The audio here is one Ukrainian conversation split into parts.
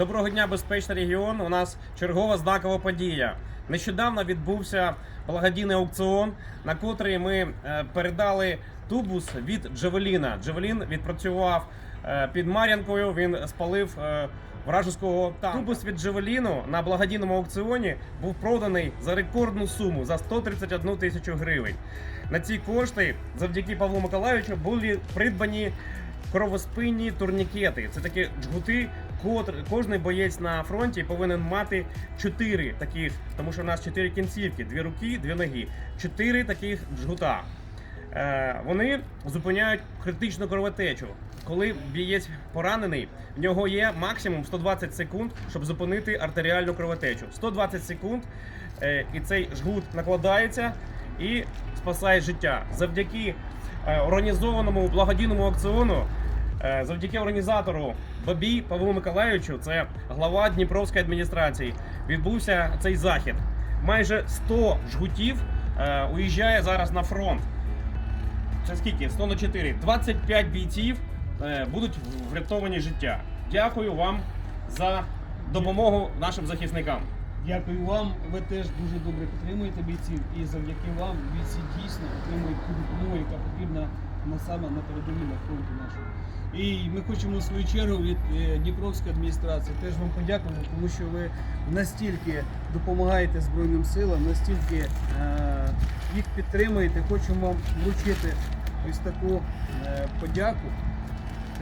Доброго дня, безпечний регіон. У нас чергова знакова подія. Нещодавно відбувся благодійний аукціон, на котрий ми е, передали тубус від Джавеліна. Джавелін відпрацював е, під Мар'янкою. Він спалив е, вражеського танка. Тубус від Джавеліну на благодійному аукціоні був проданий за рекордну суму за 131 тисячу гривень. На ці кошти, завдяки Павлу Миколаївичу, були придбані кровоспинні турнікети. Це такі жгути, котр кожний боєць на фронті повинен мати чотири таких, тому що в нас чотири кінцівки, дві руки, дві ноги. Чотири таких жгута. Е, вони зупиняють критичну кровотечу. Коли бієць поранений, в нього є максимум 120 секунд, щоб зупинити артеріальну кровотечу. 120 секунд, е, і цей жгут накладається і спасає життя. Завдяки е, організованому благодійному аукціону, е, завдяки організатору Бабій Павлу Миколаївичу, це глава Дніпровської адміністрації, відбувся цей захід. Майже 100 жгутів е, уїжджає зараз на фронт. Це скільки? 100 на 4. 25 бійців е, будуть врятовані життя. Дякую вам за допомогу нашим захисникам. Дякую вам. Ви теж дуже добре підтримуєте бійців, і завдяки вам бійці дійсно отримують допомогу, яка потрібна на саме на передовій на фронті нашого. І ми хочемо в свою чергу від е, Дніпровської адміністрації теж вам подякувати, тому що ви настільки допомагаєте Збройним силам, настільки е, їх підтримуєте. Хочемо вам вручити ось таку е, подяку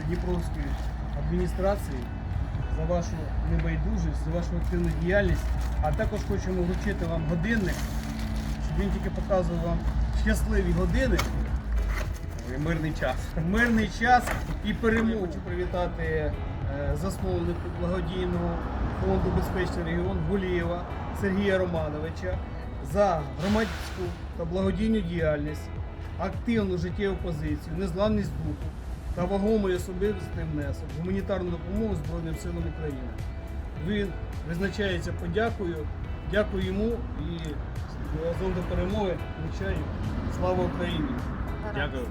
Дніпровської адміністрації за вашу небайдужість, за вашу активну діяльність. А також хочемо вручити вам годинник, щоб він тільки показував вам щасливі години, мирний час. мирний час і перемогу. Хочу привітати е, засновника благодійного фонду Безпечний регіон Гулієва Сергія Романовича за громадську та благодійну діяльність, активну життєву позицію, незламність духу та вагомий особистий внесок, гуманітарну допомогу Збройним силам України. Він визначається подякою. Дякую йому і разом до перемоги. Слава Україні! Дякую.